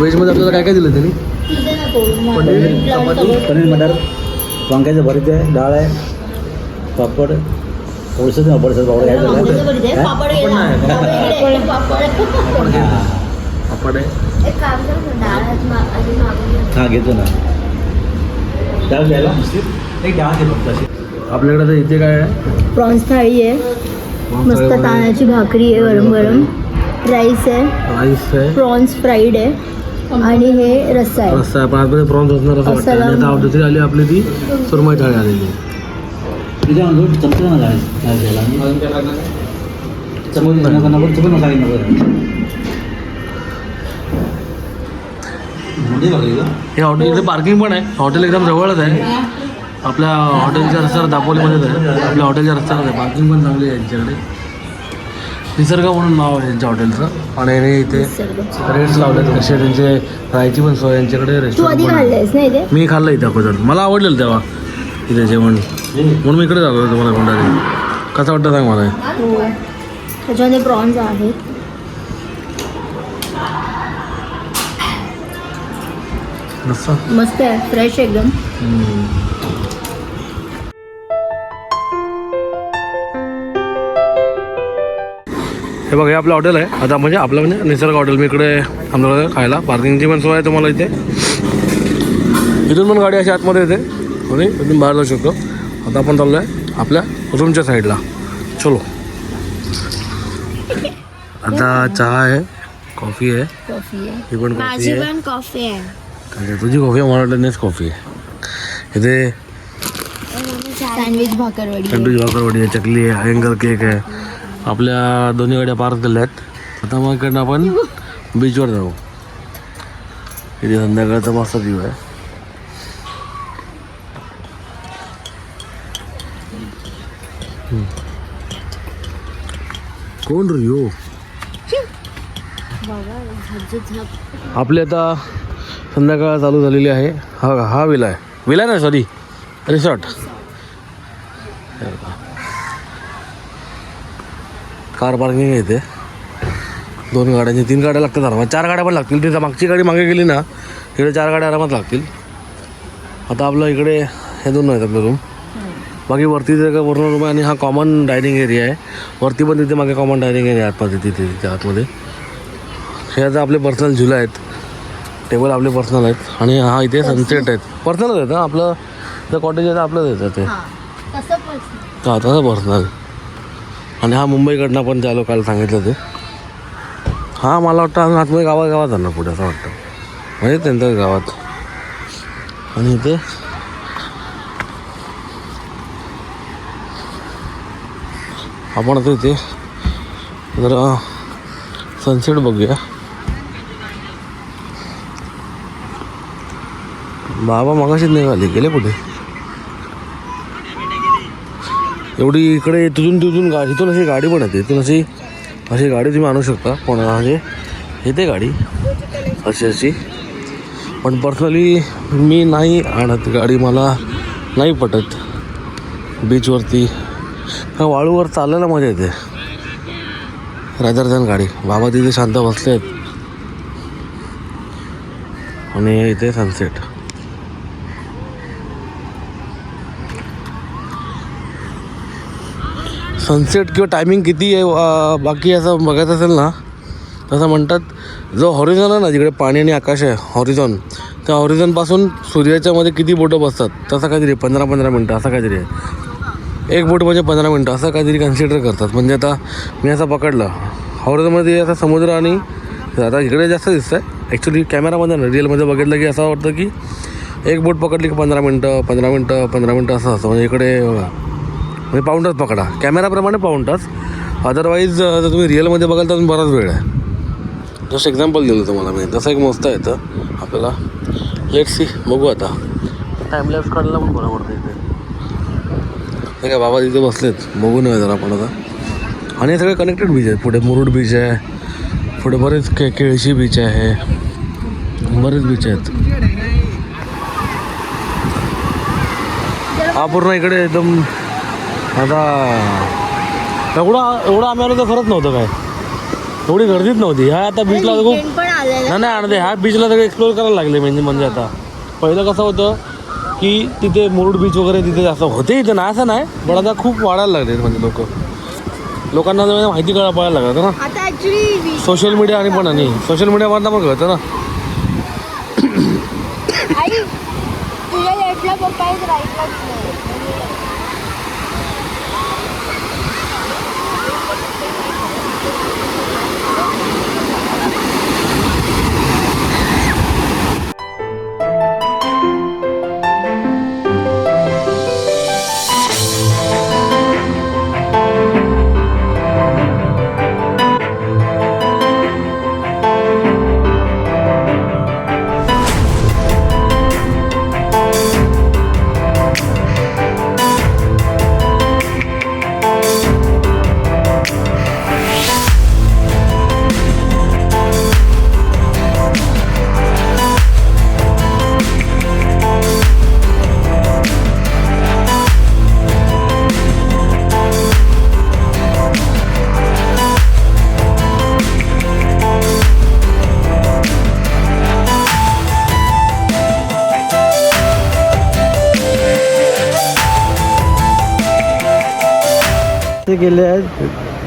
व्हेजमध्ये आपल्याला काय काय दिलं त्यांनी? पनीर, चपाती, पनीर मटर वांग्याचं भरीत आहे डाळ आहे पापड नाही पापड सर पापड काय हा? पापड आहे. हा घेतो ना. डाळ घ्यायला? एक डाळ घे फक्त अशी. आपल्याकडे तर इथे काय आहे? प्रॉन्स थाळी आहे. मस्त तांदळाची भाकरी आहे गरम गरम राईस आहे. राईस आहे. प्रॉन्स फ्राईड आहे. आणि हे रस्सा आहे. रस्सा आहे. पण आतमध्ये प्रॉन्स असणार असं वाटतं आणि आता दुसरी आली आपली ती सुरमई थाळी आलेली हे हॉटेल इथे पार्किंग पण आहे. हॉटेल एकदम जवळच आहे. आपल्या हॉटेलच्या रस्त्यावर दापोलीमध्येच आहे. आपल्या हॉटेलच्या रस्त्यावर आहे. पार्किंग पण चांगली आहे यांच्याकडे. निसर्ग म्हणून नाव आहे यांच्या हॉटेलचं. आणि हे इथे रेट्स लावलेत. कसे त्यांचे राहायची पण सोय यांच्याकडे रेस्टॉरंट पण मी खाल्लं इथे अगोदर. मला आवडलेलं तेव्हा. इथे जेवण. म्हणून मी इकडे झालो तुम्हाला कोणतरी कसं वाटतं सांग मला? हे? हो त्याच्यामध्ये प्रॉन्स आहेत. मस्त आहे. फ्रेश एकदम. हे बघा हे आपलं हॉटेल आहे. आता म्हणजे आपलं म्हणजे निसर्ग हॉटेल. मी इकडे आम्हाला खायला. पार्किंगची पण सोय आहे तुम्हाला इथे. इथून पण गाडी अशी आतमध्ये येते. आणि इथून बाहेर जाऊ शकतो. आता आपण चाललो आहे आपल्या रूमच्या साईडला. चलो. आता चहा आहे कॉफी आहे. ही पण कॉफी आहे. कॉफी आहे. तुझी कॉफी आहे मला वाटलं कॉफी आहे. इथे सँडविच भाकरवडी. तंडूची भाकरवडी आहे चकली आहे हँगर केक आहे. आपल्या दोन्ही गाड्या पार केल्या आहेत आता मग इकडनं आपण बीचवर जाऊ. इथे संध्याकाळचा मस्त व्ह्यू आहे. कोण रे यो? आपली आता संध्याकाळ चालू झालेली आहे. हा हा विला आहे. विला नाही सॉरी रिसॉर्ट कार पार्किंग आहे इथे. दोन गाड्यांची तीन गाड्या लागतात आरामात. चार गाड्या पण लागतील. तिथं मागची गाडी मागे गेली ना इकडे चार गाड्या आरामात लागतील. आता आपलं इकडे हे दोन आहेत आपलं रूम बाकी वरती जे काय वरून रूम आहे आणि हा कॉमन डायनिंग एरिया आहे. वरती पण तिथे मागे कॉमन डायनिंग एरिया आतमध्ये तिथे तिथे आतमध्ये. हे आता आपले पर्सनल झुला आहेत. टेबल आपले पर्सनल आहेत. आणि हा इथे सनसेट आहेत. पर्सनलच आहेत हा आपलं जर कॉटेज आहे तर आपलंच येतं ते. हा तसं पर्सनल आणि हा मुंबईकडनं पण त्या लोकांना सांगितलं ते. हा मला वाटतं अजून आतमध्ये गावा गावात जाणार पुढे असं वाटतं. म्हणजे त्यांच्याच गावात. आणि इथे? आपण आता इथे जरा सनसेट बघूया. बाबा मगाशीच निघाले गेले कुठे? एवढी इकडे तिथून तिथून गा इथून अशी गाडी पण येते. इथून अशी अशी गाडी तुम्ही आणू शकता. पण म्हणजे येते गाडी. अशी अशी. पण पर्सनली मी नाही आणत गाडी. मला नाही पटत. बीचवरती वाळूवर चालायला मजा येते. रादर गाडी. बाबा तिथे शांत बसले आहेत आणि इथे सनसेट सनसेट किंवा टायमिंग किती आहे बाकी असं बघायचं असेल ना तसं म्हणतात जो हॉरिझॉन आहे ना जिकडे पाणी आणि आकाश आहे हॉरिझॉन त्या हॉरिझॉनपासून सूर्याच्यामध्ये किती बोटं बसतात तसं काहीतरी पंधरा पंधरा मिनटं असं काहीतरी आहे. एक बोट म्हणजे पंधरा मिनटं असं काहीतरी कन्सिडर करतात. म्हणजे आता मी असं पकडलं हॉरिझॉनमध्ये असा समुद्र आणि आता इकडे जास्त दिसतं आहे ॲक्च्युली कॅमेरामध्ये ना रिअलमध्ये बघितलं की असं वाटतं की एक बोट पकडली की पंधरा मिनटं पंधरा मिनटं पंधरा मिनटं असं असतं म्हणजे इकडे म्हणजे पाऊण तास पकडा कॅमेराप्रमाणे पाऊण तास अदरवाईज जर तुम्ही रिअलमध्ये बघाल तर बराच वेळ आहे. जस्ट एक्झाम्पल दिलं तुम्हाला मी. तसं एक मस्त तर आपल्याला लेट सी बघू आता. टाईमलॅप्स काढला पण बरं पडतं इथे. काय बाबा तिथे बसलेत. बघू नये जरा आपण आता. आणि हे सगळे कनेक्टेड बीच आहेत. पुढे मुरुड बीच आहे. पुढे बरेच के केळशी बीच आहे. बरेच बीच आहेत. हा पूर्ण इकडे एकदम आता एवढा एवढा आम्ही आलो तर खरंच नव्हतं काय. एवढी गर्दीच नव्हती. ह्या आता बीचला खूप नाही नाही आणते. ह्या बीचला सगळे एक्सप्लोर करायला लागले म्हणजे म्हणजे आता. पहिलं कसं होतं की तिथे मुरुड बीच वगैरे तिथे जास्त होते इथे. नाही असं नाही. पण आता खूप वाढायला लागले म्हणजे लोक. लोकांना जरा माहिती कळा पडायला लागलं ना. सोशल मीडिया आणि पण आणि. सोशल मीडियामधनं पण कळतं ना. आई तुझ्या लेफ्टला पप्पा आहेत राईटला गेले आहेत.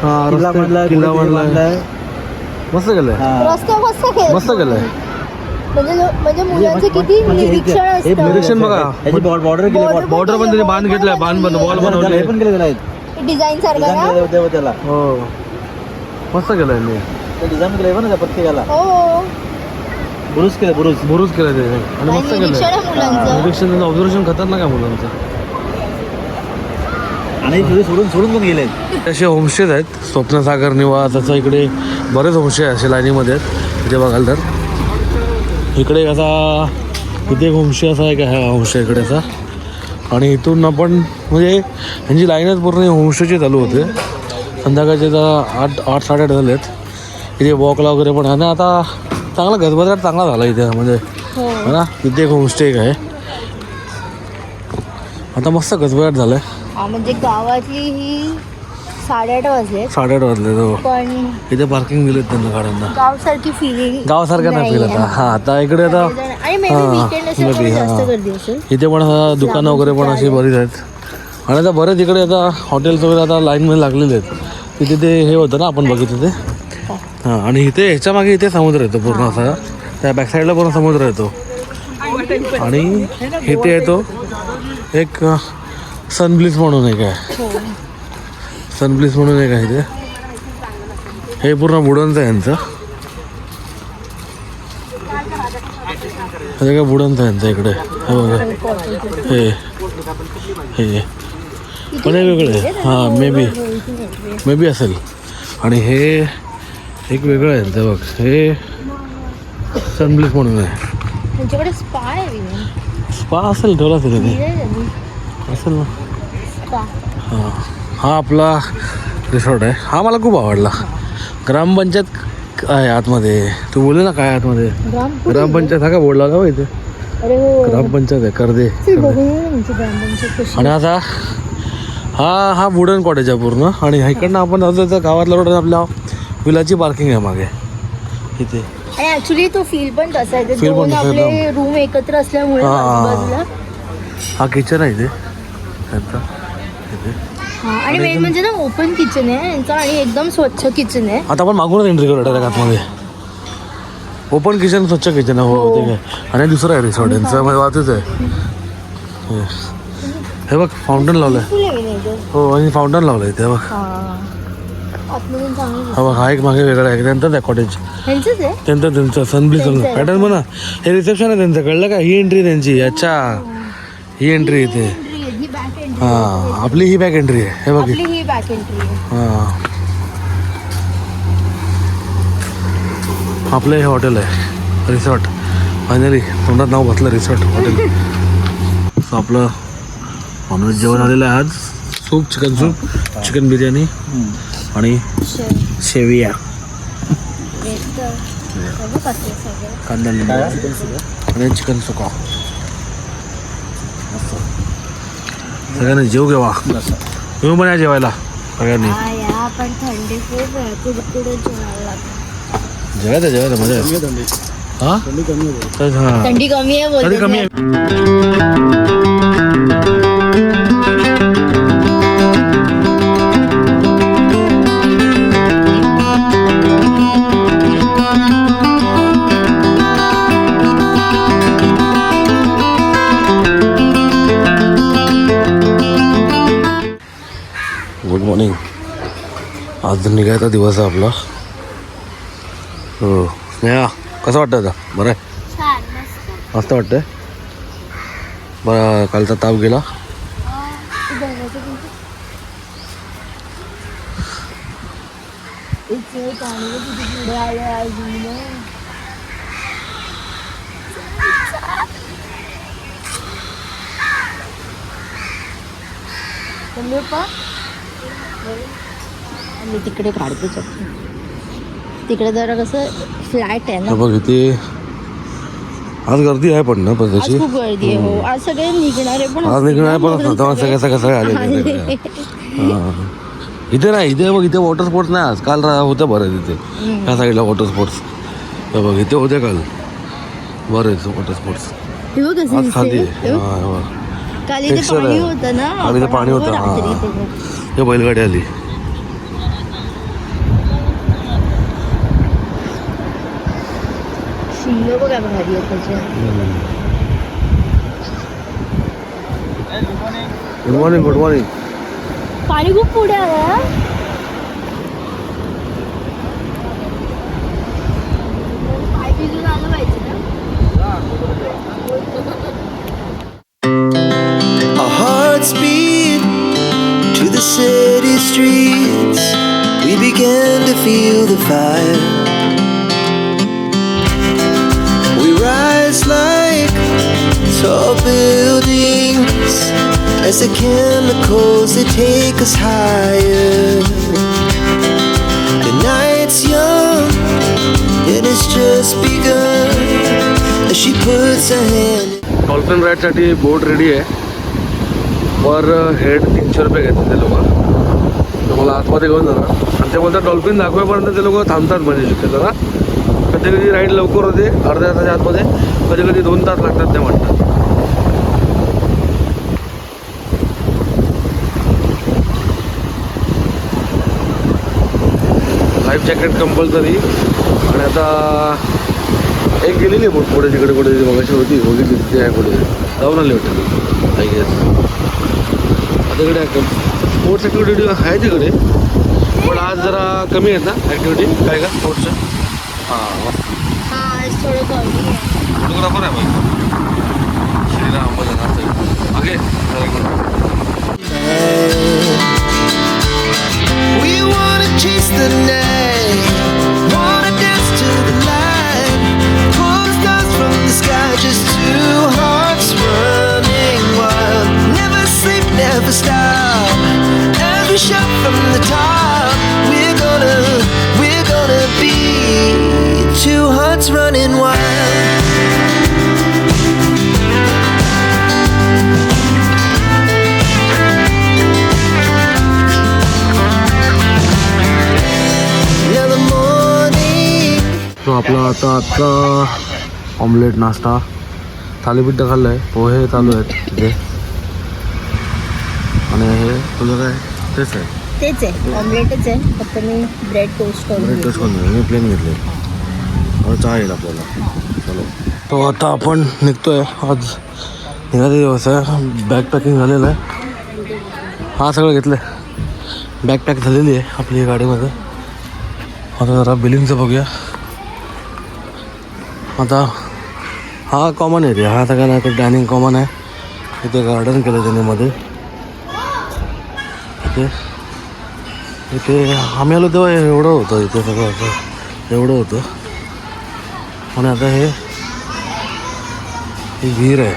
हा किल्ला किल्ला मस्त केलंय. हा. रस्ते मस्त केले मस्त केलंय. म्हणजे म्हणजे मुलांचे म्हणजे- किती म्हणजे निरीक्षण हे असतं. निरीक्षण बघा. ह्याची बॉर्डर केली बॉर्डर पण त्याने बांध घेतलाय बांध बन वॉल बनवले. हे पण केले आहेत डिझाईन सारखा केले त्याला. हो. मस्त केलंय मी ते डिझाईन केले ना त्या प्रत्येकाला? हो. बुरुज केलं बुरुज. बुरुज केलं ते. आणि मस्त केलंय. निरीक्षण त्यांचं ऑब्झर्वेशन खतरनाक आहे मुलांचं. आणि तिथे सोडून सोडून पण गेले असे होमस्टेज आहेत. स्वप्नसागर निवास असं इकडे बरेच होमस्टे असे लाईनीमध्ये आहेत. इथे बघाल तर. इकडे असा इथे एक होमस्टे असा आहे का हा होमस्टे इकडे असा. आणि इथून आपण म्हणजे ह्यांची लाईनच पूर्ण होमस्टेची चालू होते. संध्याकाळचे आता आठ आठ साडेआठ झाले आहेत इथे वॉकला वगैरे पण आहे. आणि आता चांगला गजबजाट चांगला झाला इथे म्हणजे हो. है ना? इथे एक होमस्टे एक आहे. आता मस्त गजबजाट झालं आहे म्हणजे गावातली ही साडेआठ वाजले. साडेआठ वाजले हो. पण इथे पार्किंग दिलेत त्यांना गाड्यांना. गावसारखी फिलिंग गावासारखं नाही फील आता हा आता इकडे आता आणि maybe, जास्त हा. गर्दी असेल. इथे पण आता दुकानं वगैरे पण अशी बरीच आहेत. आणि आता बरेच इकडे आता हॉटेल्स वगैरे आता लाईनमध्ये लागलेले आहेत. तिथे ते हे होतं ना आपण बघितलं ते. हां. आणि इथे ह्याच्या मागे इथे समुद्र येतो पूर्ण असा. त्या बॅकसाईडला पूर्ण समुद्र येतो. आणि इथे येतो एक सनब्लिस म्हणून आहे. हो. सनब्लिस म्हणून आहे इथे हे पूर्ण वुडनचं आहे यांचं. हे काय वुडनचं आहे यांचं इकडे. हे बघा. हे. हे. पण हे वेगळं आहे. हां मे बी मे बी असेल. आणि हे एक वेगळं आहे यांचं बघ. हे सनब्लिस म्हणून आहे. स्पा असेल ठेवला असेल ते असेल ना. हां हा आपला रिसॉर्ट आहे. हा मला खूप आवडला. ग्रामपंचायत आहे आतमध्ये. तू बोलले ना काय आतमध्ये? ग्राम ग्रामपंचायत हा का बोर्ड लावला हो इथे? हो. ग्रामपंचायत आहे कर्दे ना आणि आता हा हा वुडन कॉटेज आहे पूर्ण. आणि इकडनं आपण तर गावातला रोड आपल्या विलाची पार्किंग आहे मागे. इथे. ऍक्च्युली तो फील पण तसा आहे. पण आपले रूम एकत्र असल्यामुळे हा. हा किचन आहे इथे. आणि मेन म्हणजे ना ओपन किचन आहे यांचं आणि एकदम स्वच्छ किचन आहे. आता आपण मागूनच एंट्री करू डायरेक्ट आतमध्ये ओपन किचन स्वच्छ किचन आहे हो ते काय आणि दुसरं आहे रिसॉर्ट यांचं म्हणजे वाचूच आहे. हे. हे बघ फाउंटन लावलं आहे फुल आहे ना इथं. हो आणि फाउंटन लावलं आहे इथे बघ. हा. हा बघ हा एक मागे वेगळा आहे त्यांचाच आहे? कॉटेज त्यांचं त्यांचं सनब्लिस. पॅटर्न म्हणा हे रिसेप्शन आहे त्यांचं कळलं का? ही एंट्री त्यांची अच्छा. ही. एंट्री इथे एंट्री आहे ही हां आपली ही बॅक एंट्री आहे. हे बघ. आपली ही बॅक एंट्री आहे. हां. आपलं हे हॉटेल आहे. रिसॉर्ट फायनली तोंडात नाव घातलं रिसॉर्ट हॉटेल सो आपलं नॉनव्हेज जेवण आलेलं आहे आज. Soup chicken soup chicken biryani आणि शेविया. कांदा लिंबू. आणि चिकन सुका. मस्त. सगळ्यांनी जेव घेवा. तुम्ही पण या जेवायला सगळ्यांनी. पण थंडी खूप आहे. जेवायला जेवायचं जेवायचं मजा आहे थंडी हा? थंडी कमी होते तर हा थंडी कमी आहे. आहे. आज निघायचा दिवस आहे आपला. हो. स्नेहा कसं वाटतं आता? बरं आहे? मस्त. वाटतंय? बरं कालचा ताप गेला? मी तिकडे काढते तिकडे जरा कसं फ्लॅट आहे ना. बघ इथे आज गर्दी आहे पण ना पण तशी खूप गर्दी आहे हो. आज सगळे निघणारे पण आज निघणार पण म्हणून तेव्हा सगळे सगळे सगळे आले. हां. इथे नाही इथे बघ इथे वॉटर स्पोर्ट्स नाही आज. काल होतं बरं तिथे. त्या साईडला वॉटर स्पोर्ट्स तर बघ इथे होते काल. बरं वॉटर स्पोर्ट्स आज खाली. आहे. काल इथे पाणी आहे. होतं ना पाणी होतं, हां. हे बैलगाडी आली. शिंग बघा भारी आहे त्याचे गुड मॉर्निंग गुड मॉर्निंग पाणी खूप पुढे आलं हा. पाय भिजून आलं पाहिजे ना Our hearts beat to the city streets. We began to feel the fire. The chemicals they take us higher. The night's young and it's just begun. As she puts her hand. Dolphin राईडसाठी boat ready आहे. Per head uh, तीनशे रुपये घेतात ते लोक. तुम्हाला आतमध्ये घेऊन जाणार आणि ते बोलतात डॉल्फिन दाखवेपर्यंत ते लोक थांबतात म्हणजे शक्यतो ना कधी कधी राईड लवकर होते अर्ध्या तासाच्या आतमध्ये. कधी कधी दोन तास लागतात ते म्हणतात. Life jacket compulsory. आणि आता एक गेलेली बोट पुढे तिकडे कुठे मगाशी होती बघितली तिथे आहे पुढे जाऊन आली वाटतं. आय गेस आता इकडे स्पोर्ट्स ॲक्टिव्हिटी आहे तिकडे. पण आज जरा कमी आहेत ना ॲक्टिव्हिटी काय का? स्पोर्ट्सच्या हां. हा फोटोग्राफर आहे बाई श्रीराम मागे We wanna chase the night, तो आपला आता आत्ता ऑमलेट नाश्ता. थालीपीठ खाल्लं आहे पोहे चालू आहेत तिथे. आणि हे तुझं काय? तेच आहे. तेच आहे. ऑमलेटच आहे. फक्त मी ब्रेड टोस्ट करून ब्रेड टोस्ट घेतली. करून मी प्लेन घेतले आता चहा येईल आपल्याला. चलो. तो आता आपण निघतोय. आज निघाले दिवस आहे. बॅग पॅकिंग झालेलं आहे. हा सगळं घेतलं आहे बॅग पॅक झालेली आहे आपली गाडीमध्ये. आता जरा बिलिंगचं बघूया. आता हा कॉमन एरिया हा सगळ्या नाही तर डायनिंग कॉमन आहे. इथे गार्डन केलं त्यांनी मध्ये. इथे. इथे आम्ही आलो तेव्हा एवढं होतं इथे सगळं असं. एवढं होतं. आणि आता हे विहीर आहे.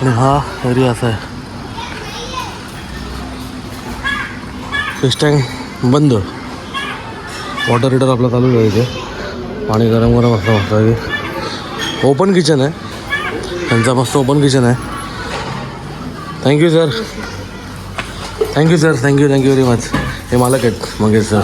आणि हा एरिया असा आहे. फिश टँक बंद. वॉटर हिटर आपला चालू आहे इथे. पाणी गरम गरम असतं मस्त ओपन किचन आहे. त्यांचा मस्त ओपन किचन आहे. Thank you sir thank you sir thank you thank you very much हे मालक आहेत मंगेश सर